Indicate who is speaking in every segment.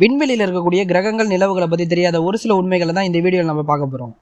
Speaker 1: விண்வெளியில் இருக்கக்கூடிய கிரகங்கள் நிலவுகளை பற்றி தெரியாத ஒரு சில உண்மைகளை தான் இந்த வீடியோவில் நம்ம பார்க்க போகிறோம்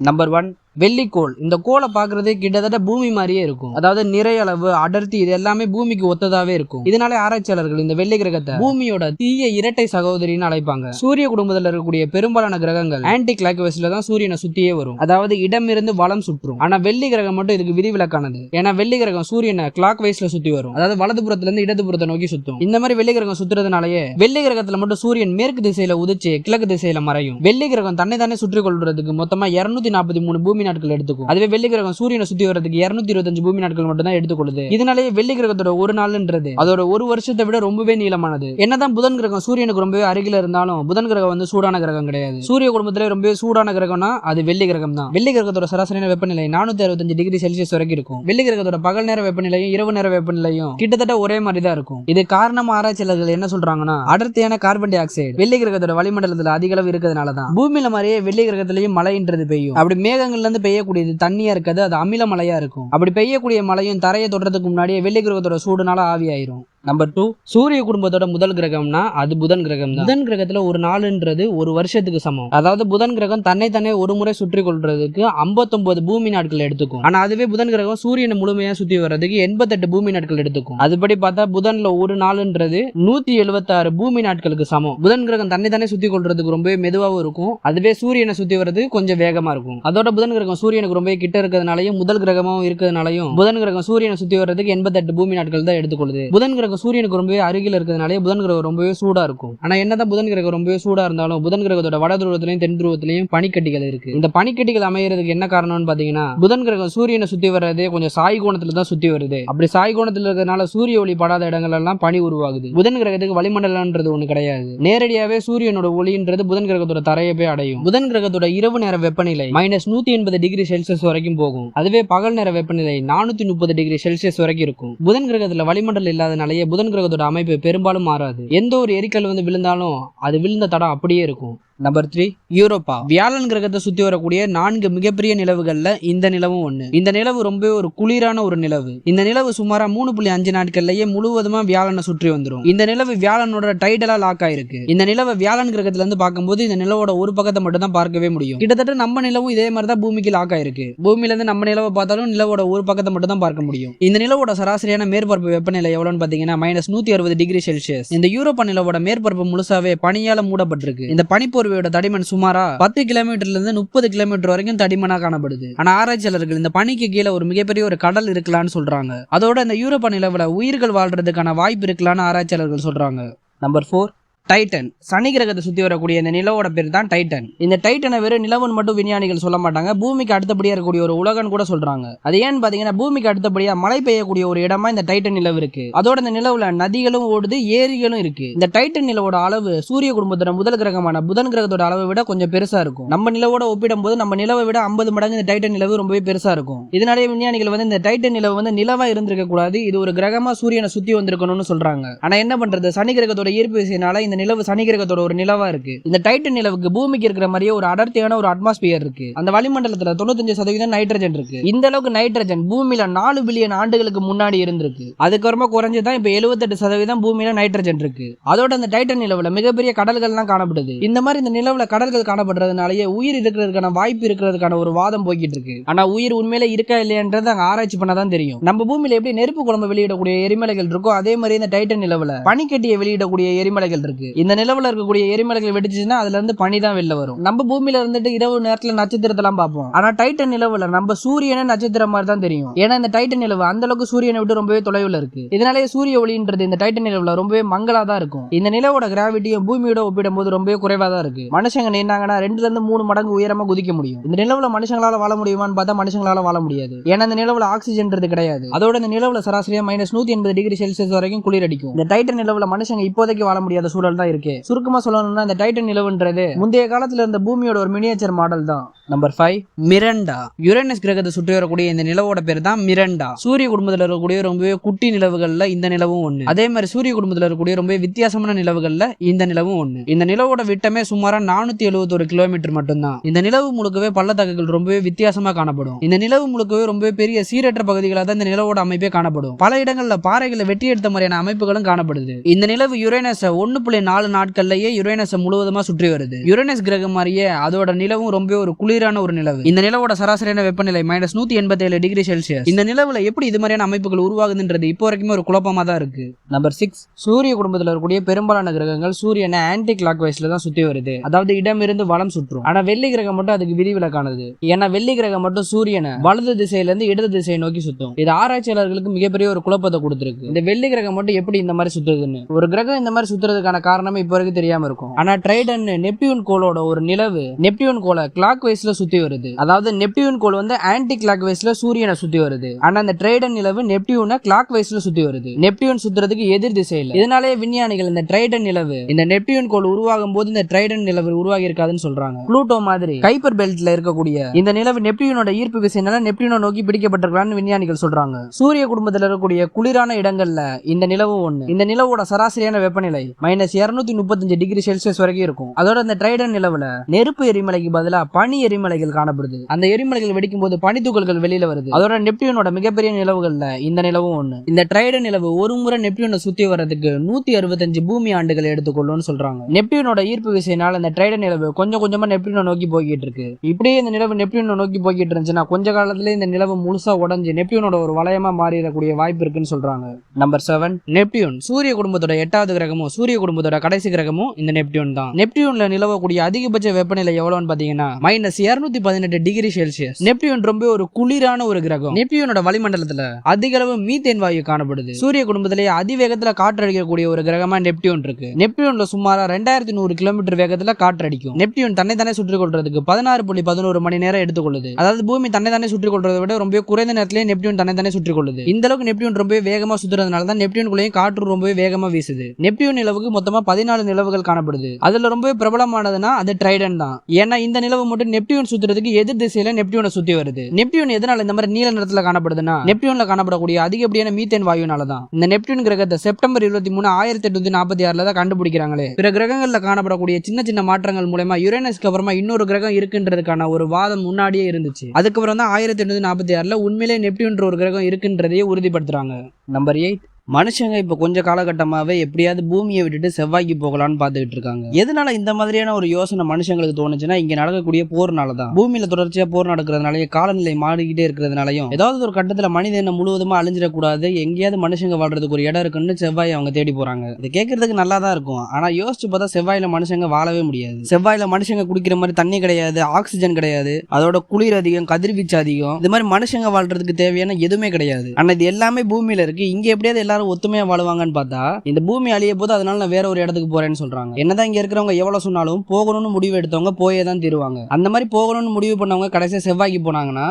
Speaker 1: நம்பர் ஒன் வெள்ளிக்கோள். இந்த கோளை பார்க்கறது கிட்டத்தட்ட பூமி மாதிரியே இருக்கும். அதாவது நிறை அளவு அடர்த்தி இது எல்லாமே பூமிக்கு ஒத்ததாவே இருக்கும். இதனால ஆராய்ச்சியாளர்கள் இந்த வெள்ளி கிரகத்தை பூமியோட தீய இரட்டை சகோதரின்னு அழைப்பாங்க. சூரிய குடும்பத்தில் இருக்கக்கூடிய பெரும்பாலான கிரகங்கள் ஆன்டி கிளாக் தான் சூரியனை சுத்தியே வரும். அதாவது இடமிருந்து வளம் சுற்றும். ஆனா வெள்ளி கிரகம் மட்டும் இதுக்கு விதிவிலக்கானது. ஏன்னா வெள்ளி கிரகம் சூரியனை கிளாக் வைஸ்ல சுத்தி வரும். அதாவது வலதுபுறத்துல இருந்து இடதுபுறத்தை நோக்கி சுத்தும். இந்த மாதிரி வெள்ளி கிரகம் சுத்துறதுனாலயே வெள்ளி கிரகத்துல மட்டும் சூரியன் மேற்கு திசையில உதிச்சு கிழக்கு திசையில மறையும். வெள்ளி கிரகம் தன்னை தானே சுற்றி கொள்றதுக்கு மொத்தமா இருநூத்தி நாற்பத்தி மூணு பூமி நாட்கள் எடுத்துக்கும். அதுவே வெள்ளி கிரகம் சூரியனை சுத்தி வரதுக்கு இருநூத்தி இருபத்தஞ்சு பூமி நாட்கள் மட்டும் தான் எடுத்துக்கொள்ளுது. இதனாலேயே வெள்ளி கிரகத்தோட ஒரு நாள்ன்றது அதோட ஒரு வருஷத்தை விட ரொம்பவே நீளமானது. என்னதான் புதன் கிரகம் சூரியனுக்கு ரொம்பவே அருகில இருந்தாலும் புதன் கிரகம் வந்து சூடான கிரகம் கிடையாது. சூரிய குடும்பத்திலே ரொம்பவே சூடான கிரகம்னா அது வெள்ளி கிரகம் தான் வெள்ளி கிரகத்தோட சராசரியான வெப்பநிலை நானூத்தி அறுபத்தஞ்சு டிகிரி செல்சியஸ் வரைக்கும் இருக்கும். வெள்ளி கிரகத்தோட பகல் நேர வெப்பநிலையும் இரவு நேர வெப்பநிலையும் கிட்டத்தட்ட ஒரே மாதிரி தான் இருக்கும். இது காரணமா ஆராய்ச்சியாளர்கள் என்ன சொல்றாங்கன்னா அடர்த்தியான கார்பன் டை ஆக்சைடு வெள்ளி கிரகத்தோட வளிமண்டலத்துல அதிக அளவு இருக்கிறதுனால தான் பூமியில மாதிரியே வெள்ளி கிரகத்திலையும் மழைன்றது பெய்யும். அப்படி மேகங்கள்ல இருந்து பெய்யக்கூடியது. தண்ணியா இருக்காது அது அமில மழையா இருக்கும். அப்படி பெய்யக்கூடிய மழையும் தரையை தொடுறதுக்கு முன்னாடியே வெள்ளி கிரகத்தோட சூடுனால ஆவியாயிரும். நம்பர் டூ சூரிய குடும்பத்தோட முதல் கிரகம்னா அது புதன் கிரகம் தான் புதன் கிரகத்துல ஒரு நாளுன்றது ஒரு வருஷத்துக்கு சமம். அதாவது புதன் கிரகம் தன்னை தானே ஒரு முறை சுற்றி கொள்றதுக்கு 59 பூமி நாட்கள் எடுத்துக்கும். ஆனா அதுவே புதன் கிரகம் சூரியனை முழுமையா சுத்தி வர்றதுக்கு எண்பத்தெட்டு பூமி நாட்கள் எடுத்துக்கும். அதுபடி பார்த்தா புதன்ல ஒரு நாளுன்றது நூத்தி எழுபத்தாறு பூமி நாட்களுக்கு சமம். புதன் கிரகம் தன்னை தானே சுத்தி கொள்றதுக்கு ரொம்பவே மெதுவாகவும் இருக்கும். அதுவே சூரியனை சுத்தி வர்றது கொஞ்சம் வேகமா இருக்கும். அதோட புதன் கிரகம் சூரியனுக்கு ரொம்பவே கிட்ட இருக்கிறதுனாலையும் முதல் கிரகமாவும் இருக்கிறதுனாலையும் புதன் கிரகம் சூரியனை சுத்தி வர்றதுக்கு எண்பத்தெட்டு பூமி நாட்கள் தான் எடுத்துக்கொள்ளுது. புதன் கிரகம் சூரியனுக்கு ரொம்பவே அருகில் இருக்கிறதுனாலே புதன் கிரகம் ரொம்பவே சூடா இருக்கும். ஆனா என்னதான் புதன் கிரகம் ரொம்பவே சூடா இருந்தாலும் புதன் கிரகத்தோட வட துருவத்திலையும் தென் துருவத்திலையும் பனிக்கட்டிகள் இருக்கு. இந்த பனிக்கட்டிகள் அமையறதுக்கு என்ன காரணம்னு பாத்தீங்கன்னா புதன் கிரகம் சூரியனை சுத்தி வர்றதே கொஞ்சம் சாய் கோணத்துல தான் சுத்தி வருது. அப்படி சாய் கோணத்துல இருக்கிறதுனால சூரிய ஒளி படாத இடங்கள் எல்லாம் பனி உருவாகுது. புதன் கிரகத்துக்கு வளிமண்டலம்ன்றது ஒண்ணு கிடையாது. நேரடியாவே சூரியனோட ஒளின்றது புதன் கிரகத்தோட தரையை போய் அடையும். புதன் கிரகத்தோட இரவு நேர வெப்பநிலை மைனஸ் நூத்தி எண்பது டிகிரி செல்சியஸ் வரைக்கும் போகும். அதுவே பகல் நேர வெப்பநிலை நானூத்தி முப்பது டிகிரி செல்சியஸ் வரைக்கும் இருக்கும். புதன் கிரகத்துல வளிமண்டலம் இல்லாதனால புதன் கிரகத்தோட அமைப்பு பெரும்பாலும் மாறாது. எந்த ஒரு எரிக்கல் வந்து விழுந்தாலும் அது விழுந்த தடம் அப்படியே இருக்கும். நம்பர் த்ரீ யூரோப்பா வியாழன் கிரகத்தை சுத்தி வரக்கூடிய நான்கு மிகப்பெரிய நிலவுகள்ல இந்த நிலவும் ஒண்ணு. இந்த நிலவு ரொம்ப ஒரு குளிரான ஒரு நிலவு. இந்த நிலவு சுமாரா மூணு புள்ளி அஞ்சு நாட்கள்லயே முழுவதுமா வியாழனை சுற்றி வந்துடும் இந்த நிலவு வியாழனோட டைடலா லாக் ஆயிருக்கு. இந்த நிலவை வியாழன் கிரகத்துல இருந்து பார்க்கும்போது இந்த நிலவோட ஒரு பக்கத்தை மட்டும் தான் பார்க்கவே முடியும். கிட்டத்தட்ட நம்ம நிலவும் இதே மாதிரி தான் பூமிக்கு லாக் ஆயிருக்கு. பூமியில இருந்து நம்ம நிலவை பார்த்தாலும் நிலவோட ஒரு பக்கத்தை மட்டும் தான் பார்க்க முடியும். இந்த நிலவோட சராசரியான மேற்பரப்பு வெப்பநிலை எவ்வளவுன்னு பாத்தீங்கன்னா மைனஸ் நூத்தி அறுபது டிகிரி செல்சியஸ் இந்த யூரோப்பா நிலவோட மேற்பரப்பு முழுசாவே பனியால மூடப்பட்டிருக்கு. இந்த பனிப்போர்வையோட தடிமன் சுமாரா பத்து கிலோமீட்டர்ல இருந்து முப்பது கிலோமீட்டர் வரைக்கும் தடிமனா காணப்படுது. ஆனா ஆராய்ச்சியாளர்கள் இந்த பனிக்கு கீழே ஒரு மிகப்பெரிய ஒரு கடல் இருக்கலாம்னு சொல்றாங்க. அதோட இந்த யூரோப்பா நிலவுல உயிர்கள் வாழ்றதுக்கான வாய்ப்பு இருக்கலாம்னு ஆராய்ச்சியாளர்கள் சொல்றாங்க. Number four Titan. சனி கிரகத்தை சுற்றி வரக்கூடிய இந்த நிலவோட பேர் தான் டைட்டன். இந்த டைட்டனை வெறும் நிலவன் மட்டும் விஞ்ஞானிகள் சொல்ல மாட்டாங்க. பூமிக்கு அடுத்தபடியாக இருக்கக்கூடிய ஒரு உலகம்னு கூட சொல்றாங்க. அது ஏன்னு பார்த்தீங்கன்னா பூமிக்கு அடுத்தபடியாக மழை பெய்யக்கூடிய ஒரு இடமா இந்த டைட்டன் நிலவு இருக்கு. அதோட இந்த நிலவுல நதிகளும் ஓடுது ஏரிகளும் இருக்கு. இந்த டைட்டன் நிலவோட அளவு சூரிய குடும்பத்தோட முதல் கிரகமான புதன் கிரகத்தோட அளவை விட கொஞ்சம் பெருசா இருக்கும். நம்ம நிலவோட ஒப்பிடும்போது நம்ம நிலவை விட ஐம்பது மடங்கு இந்த டைட்டன் நிலவு ரொம்பவே பெருசா இருக்கும். இதனாலேயே விஞ்ஞானிகள் வந்து இந்த டைட்டன் நிலவு வந்து நிலவா இருந்திருக்க கூடாது இது ஒரு கிரகமா சூரியனை சுத்தி வந்திருக்கணும்னு சொல்றாங்க. ஆனா என்ன பண்றது? சனி கிரகத்தோட ஈர்ப்பு விசையினால இந்த நிலவு சனி கிரகத்தோட ஒரு நிலவா இருக்கு. இந்த டைட்டன் நிலவுக்கு பூமிக்கு இருக்கிற மாதிரியே ஒரு அடர்த்தியான ஒரு அட்மாஸ்பியர் இருக்கு. அந்த வளிமண்டலத்துல தொண்ணூத்தஞ்சு சதவீதம் நைட்ரஜன் இருக்கு. இந்த அளவுக்கு நைட்ரஜன் பூமியில நாலு பில்லியன் ஆண்டுகளுக்கு முன்னாடி இருந்திருக்கு. அதுக்கப்புறமா குறைஞ்சு தான் இப்ப எழுபத்தெட்டு சதவீதம் பூமியில நைட்ரஜன் இருக்கு. அதோட அந்த டைட்டன் நிலவுல மிகப்பெரிய கடல்கள்லாம் காணப்படுது. இந்த மாதிரி இந்த நிலவுல கடல்கள் காணப்படுறதுனாலயே உயிர் இருக்கிறதுக்கான வாய்ப்பு இருக்கிறதுக்கான ஒரு வாதம் போய்கிட்டு இருக்கு. ஆனா உயிர் உண்மையில இருக்கா இல்லையன்றது அங்க ஆராய்ச்சி பண்ணாதான் தெரியும். நம்ம பூமியில எப்படி நெருப்பு குழம்பு வெளியிடக்கூடிய எரிமலைகள் இருக்கோ அதே மாதிரி இந்த டைட்டன் நிலவுல பனிக்கட்டியை வெளியிடக்கூடிய எரிமலைகள் இருக்கு. இந்த நிலவுல இருக்கக்கூடிய எரிமலைகள் வெடிச்சுன்னா அதுல இருந்து பனி தான் வெளில வரும். நம்ம பூமியில இருந்துட்டு இரவு நேரத்துல நட்சத்திரத்தெல்லாம் பார்ப்போம். ஆனா டைட்டன் நிலவுல நம்ம சூரியனை நட்சத்திரம் மாதிரி தான் தெரியும். ஏன்னா இந்த டைட்டன் நிலவு அந்த அளவுக்கு சூரியனை விட்டு ரொம்பவே தொலைவில் இருக்கு. இதனாலேயே சூரிய ஒளின்றது இந்த டைட்டன் நிலவுல ரொம்பவே மங்களா தான் இருக்கும். இந்த நிலவோட கிராவிட்டியும் பூமியோட ஒப்பிடும் போது ரொம்பவே குறைவா தான் இருக்கு. மனுஷங்க நின்னாங்கன்னா ரெண்டுல இருந்து மூணு மடங்கு உயரமா குதிக்க முடியும். இந்த நிலவுல மனுஷங்களால வாழ முடியுமான்னு பார்த்தா மனுஷங்களால வாழ முடியாது. ஏன்னா இந்த நிலவுல ஆக்சிஜன் கிடையாது. அதோட இந்த நிலவுல சராசரியா மைனஸ் நூத்தி எண்பது டிகிரி செல்சியஸ் வரைக்கும் குளிர் அடிக்கும். இந்த டைட்டன் நிலவுல மனுஷங்க இப்போதைக்கு வாழ முடியாத சூழல் தான் இருக்கு. சுருக்கமா சொல்லணும்னா இந்த டைட்டன் நிலவுன்றது முந்தைய காலத்துல இருந்த பூமியோட ஒரு மினியேச்சர் மாடல் தான்.
Speaker 2: நம்பர் ஃபைவ் மிரண்டா யுரேனஸ் கிரகத்தை சுற்றி வரக்கூடிய இந்த நிலவோட பேர் தான் மிரண்டா சூரிய குடும்பத்தில் இருக்கக்கூடிய ரொம்பவே குட்டி நிலவுகள்ல இந்த நிலவும் ஒண்ணு. அதே மாதிரி சூரிய குடும்பத்தில் இருக்கக்கூடிய ரொம்பவே வித்தியாசமான நிலவுகள்ல இந்த நிலவும் ஒண்ணு. இந்த நிலவோட விட்டமே சுமாராக நானூத்தி எழுபத்தொரு கிலோமீட்டர் மட்டும்தான். இந்த நிலவு முழுக்கவே பள்ளத்தாக்குகள் ரொம்பவே வித்தியாசமா காணப்படும். இந்த நிலவு முழுக்கவே ரொம்பவே பெரிய சீரற்ற பகுதிகளாக தான் இந்த நிலவோட அமைப்பே காணப்படும். பல இடங்கள்ல பாறைகளை வெட்டி எடுத்த மாதிரியான அமைப்புகளும் காணப்படுது. இந்த நிலவு யுரேனஸை ஒன்னு புள்ளி நாலு நாட்கள்லயே யுரேனஸை முழுவதுமா சுற்றி வருது. யுரேனஸ் கிரகம் மாதிரியே அதோட நிலவும் ரொம்ப ஒரு குளிர் குளிரான ஒரு நிலவு. இந்த நிலவோட சராசரியான வெப்பநிலை மைனஸ் நூத்தி எண்பத்தி ஏழு டிகிரி செல்சியஸ் இந்த நிலவுல எப்படி இது மாதிரியான அமைப்புகள் உருவாகுதுன்றது இப்போ வரைக்குமே ஒரு குழப்பமா தான் இருக்கு. நம்பர் சிக்ஸ் சூரிய குடும்பத்தில் இருக்கக்கூடிய பெரும்பாலான கிரகங்கள் சூரியனை ஆன்டி கிளாக் வைஸ்ல தான் சுத்தி வருது. அதாவது இடம் இருந்து வளம் சுற்றும். ஆனா வெள்ளி கிரகம் மட்டும் அதுக்கு விதிவிலக்கானது ஏன்னா வெள்ளி கிரகம் மட்டும் சூரியனை வலது திசையில இருந்து இடது திசையை நோக்கி சுத்தும். இது ஆராய்ச்சியாளர்களுக்கு மிகப்பெரிய ஒரு குழப்பத்தை கொடுத்துருக்கு. இந்த வெள்ளி கிரகம் மட்டும் எப்படி இந்த மாதிரி சுத்துறதுன்னு ஒரு கிரகம் இந்த மாதிரி சுத்துறதுக்கான காரணமே இப்போ வரைக்கும் தெரியாம இருக்கும். ஆனா ட்ரைடன் நெப்டியூன் கோளோட ஒரு நிலவு நெப்டியூன் கோளை கிளாக் வைஸ்ல வேஸ்ல சுத்தி வருது. அதாவது நெப்டியூன் கோள் வந்து ஆன்டி கிளாக் வேஸ்ல சூரியனை சுத்தி வருது. ஆனா அந்த ட்ரைடன் நிலவு நெப்டியூனை கிளாக் வைஸ்ல சுத்தி வருது. நெப்டியூன் சுத்துறதுக்கு எதிர் திசையில். இதனாலேயே விஞ்ஞானிகள் இந்த ட்ரைடன் நிலவு இந்த நெப்டியூன் கோள் உருவாகும் போது இந்த ட்ரைடன் நிலவு உருவாகி இருக்காதுன்னு சொல்றாங்க. ப்ளூட்டோ மாதிரி கைப்பர் பெல்ட்ல இருக்கக்கூடிய இந்த நிலவு நெப்டியூனோட ஈர்ப்பு விசைனால நெப்டியூனை நோக்கி பிடிக்கப்பட்டிருக்கலாம்னு விஞ்ஞானிகள் சொல்றாங்க. சூரிய குடும்பத்தில் இருக்கக்கூடிய குளிரான இடங்கள்ல இந்த நிலவு ஒண்ணு. இந்த நிலவோட சராசரியான வெப்பநிலை மைனஸ் இருநூத்தி முப்பத்தஞ்சு டிகிரி செல்சியஸ் வரைக்கும் இருக்கும். அதோட இந்த ட்ரைடன் நிலவுல நெருப்பு எரிமலைக்கு பதிலாக பனி எரிமலை எரிமலைகள் காணப்படுது. அந்த எரிமலைகள் வெடிக்கும் போது பனித்துகள்கள் வெளியில வருது. அதோட நெப்டியூனோட மிகப்பெரிய நிலவுகள்ல இந்த நிலவும் ஒண்ணு. இந்த ட்ரைடன் நிலவு ஒரு முறை நெப்டியூனை சுத்தி வர்றதுக்கு நூத்தி அறுபத்தஞ்சு பூமி ஆண்டுகள் எடுத்துக்கொள்ளும்னு சொல்றாங்க. நெப்டியூனோட ஈர்ப்பு விசையினால இந்த ட்ரைடன் நிலவு கொஞ்சம் கொஞ்சமா நெப்டியூனை நோக்கி போய்கிட்டு இருக்கு. இப்படியே இந்த நிலவு நெப்டியூனை நோக்கி போய்கிட்டு இருந்துச்சுன்னா கொஞ்ச காலத்துல இந்த நிலவு முழுசா உடஞ்சு நெப்டியூனோட ஒரு வளையமா மாறிடக்கூடிய வாய்ப்பு இருக்குன்னு சொல்றாங்க. Number seven Neptune. சூரிய குடும்பத்தோட எட்டாவது கிரகமும் சூரிய குடும்பத்தோட கடைசி கிரகமும் இந்த நெப்டியூன் தான். நெப்டியூன்ல நிலவக்கூடிய அதிகபட்ச வெப்பநிலை எவ்வளவுன்னு பாத்தீங்கன்னா மைனஸ் இருநூத்தி பதினெட்டு டிகிரி செல்சியஸ். நெப்டியூன் ரொம்ப ஒரு குளிரான ஒரு கிரகம். நெப்டியூனோட வளிமண்டலத்துல அதிக அளவு மீத்தேன் வாயு காணப்படுது. சூரிய குடும்பத்திலேயே அதிவேகத்துல காற்றடிக்கக்கூடிய ஒரு கிரகமா நெப்டியூன் இருக்கு. நெப்டியூன்ல சுமாரா ரெண்டாயிரத்தி நூறு கிலோமீட்டர் வேகத்துல காற்றடிக்கும். நெப்டியூன் தன்னை தானே சுற்றி கொள்றதுக்கு பதினாறு புள்ளி பதினோரு மணி நேரம் எடுத்துக்கொள்ளுது. அதாவது பூமி தன்னை தானே சுற்றி கொள்றதை விட ரொம்ப குறைந்த நேரத்திலேயே நெப்டியூன் தன்னை தானே சுற்றி கொள்ளுது. இந்த அளவுக்கு நெப்டியூன் ரொம்பவே வேகமா சுத்துறதுனால தான் நெப்டியூனுக்குள்ளேயும் காற்று ரொம்பவே வேகமா வீசுது. நெப்டியூன் நிலவுக்கு மொத்தமா பதினாலு நிலவுகள் காணப்படுது. அதுல ரொம்பவே பிரபலமானதுன்னா அது ட்ரைடன் தான். ஏன்னா இந்த நிலவு மட்டும் நெப்டியூன் சுத்துறதுக்கு எதிர் திசையில நெப்டியூனை சுத்தி வருது. நெப்டியூன் எதனால இந்த மாதிரி நீல நிறத்துல காணப்படுதுன்னா நெப்டியூன்ல காணப்படக்கூடிய அதிகப்படியான மீத்தேன் வாயுனால தான் இந்த நெப்டியூன் கிரகத்தை செப்டம்பர் இருபத்தி மூணு ஆயிரத்தி எட்நூத்தி நாற்பத்தி ஆறுல தான் கண்டுபிடிக்கிறாங்களே. பிற கிரகங்கள்ல காணப்படக்கூடிய சின்ன சின்ன மாற்றங்கள் மூலமா யுரேனஸ்க்கு அப்புறமா இன்னொரு கிரகம் இருக்குன்றதுக்கான ஒரு வாதம் முன்னாடியே இருந்துச்சு. அதுக்கப்புறம் தான் ஆயிரத்தி எட்நூத்தி நாற்பத்தி ஆறுல உண்மையிலே நெப்டியூன்ற ஒரு கிரகம் இருக்குன்றதையே உறுதிப்படுத்துறாங்க. நம்பர் எயிட் மனுஷங்க இப்போ கொஞ்ச காலகட்டமாகவே எப்படியாவது பூமியை விட்டுட்டு செவ்வாய்க்கு போகலான்னு பார்த்துக்கிட்டு இருக்காங்க. எதனால இந்த மாதிரியான ஒரு யோசனை மனுஷங்களுக்கு தோணுச்சுன்னா இங்க நடக்கக்கூடிய போர்னால தான் பூமியில தொடர்ச்சியா போர் நடக்கிறதுனாலயும் காலநிலை மாறிக்கிட்டே இருக்கிறதுனாலையும் ஏதாவது ஒரு கட்டத்துல மனித முழுவதுமா அழிஞ்சிடக்கூடாது எங்கேயாவது மனுஷங்க வாழ்றதுக்கு ஒரு இடம் இருக்குன்னு செவ்வாய் அவங்க தேடி போறாங்க. இது கேட்கறதுக்கு நல்லா தான் இருக்கும். ஆனா யோசிச்சு பார்த்தா செவ்வாயில மனுஷங்க வாழவே முடியாது. செவ்வாயில மனுஷங்க குடிக்கிற மாதிரி தண்ணி கிடையாது ஆக்சிஜன் கிடையாது அதோட குளிர் அதிகம் கதிர்வீச்சு அதிகம். இது மாதிரி மனுஷங்க வாழ்றதுக்கு தேவையான எதுவுமே கிடையாது. ஆனா இது எல்லாமே பூமியில இருக்கு. இங்க எப்படியாவது எல்லாரும் ஒத்துமையா வாழ்வாங்கன்னு பார்த்தா இந்த பூமி அழிய போது அதனால நான் வேற ஒரு இடத்துக்கு போறேன்னு சொல்றாங்க. என்னதான் இங்க இருக்கிறவங்க எவ்வளவு சொன்னாலும் போகணும்னு முடிவு எடுத்தவங்க போயே தான் தீருவாங்க. அந்த மாதிரி போகணும்னு முடிவு பண்ணவங்க கடைசியா செவ்வாய்க்கு போனாங்கன்னா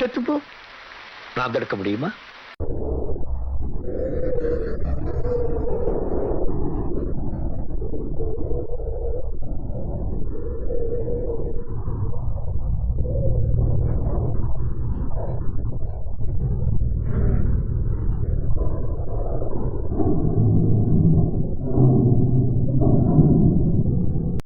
Speaker 3: செத்து போ. நான் முடியுமா?